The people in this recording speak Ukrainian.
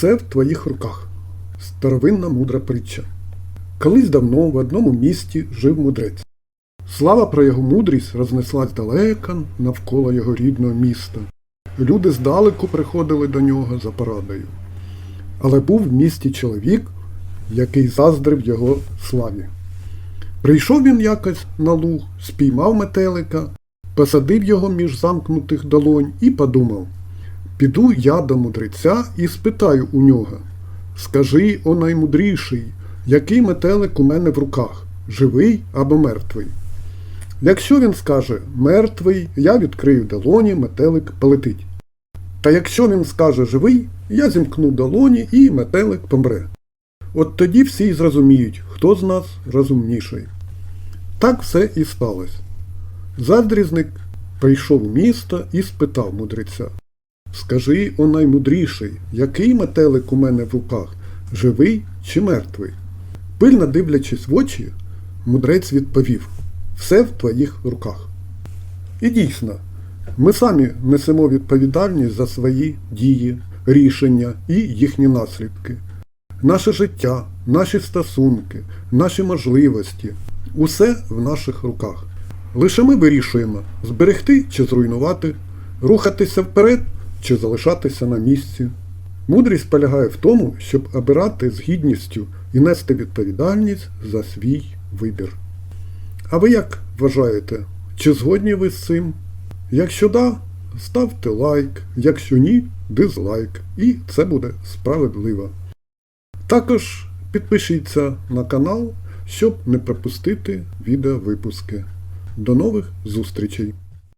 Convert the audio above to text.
Все в твоїх руках. Старовинна мудра притча. Колись давно в одному місті жив мудрець. Слава про його мудрість рознеслась далеко навколо його рідного міста. Люди здалеку приходили до нього за порадою. Але був в місті чоловік, який заздрив його славі. Прийшов він якось на луг, спіймав метелика, посадив його між замкнутих долонь і подумав: Піду я до мудреця і спитаю у нього: Скажи, о наймудріший, який метелик у мене в руках, живий або мертвий? Якщо він скаже мертвий, я відкрию долоні, метелик полетить. Та якщо він скаже живий, я зімкну долоні і метелик помре. От тоді всі й зрозуміють, хто з нас розумніший. Так все і сталося. Заздрізник прийшов у місто і спитав мудреця Скажи, о наймудріший, який метелик у мене в руках, живий чи мертвий? Пильно дивлячись в очі, мудрець відповів Все в твоїх руках. І дійсно, ми самі несемо відповідальність за свої дії, рішення і їхні наслідки. Наше життя, наші стосунки, наші можливості усе в наших руках. Лише ми вирішуємо зберегти чи зруйнувати, рухатися вперед чи залишатися на місці. Мудрість полягає в тому, щоб обирати з гідністю і нести відповідальність за свій вибір. А ви як вважаєте, чи згодні ви з цим? Якщо да, ставте лайк, якщо ні, дизлайк, і це буде справедливо. Також підпишіться на канал, щоб не пропустити відеовипуски. До нових зустрічей!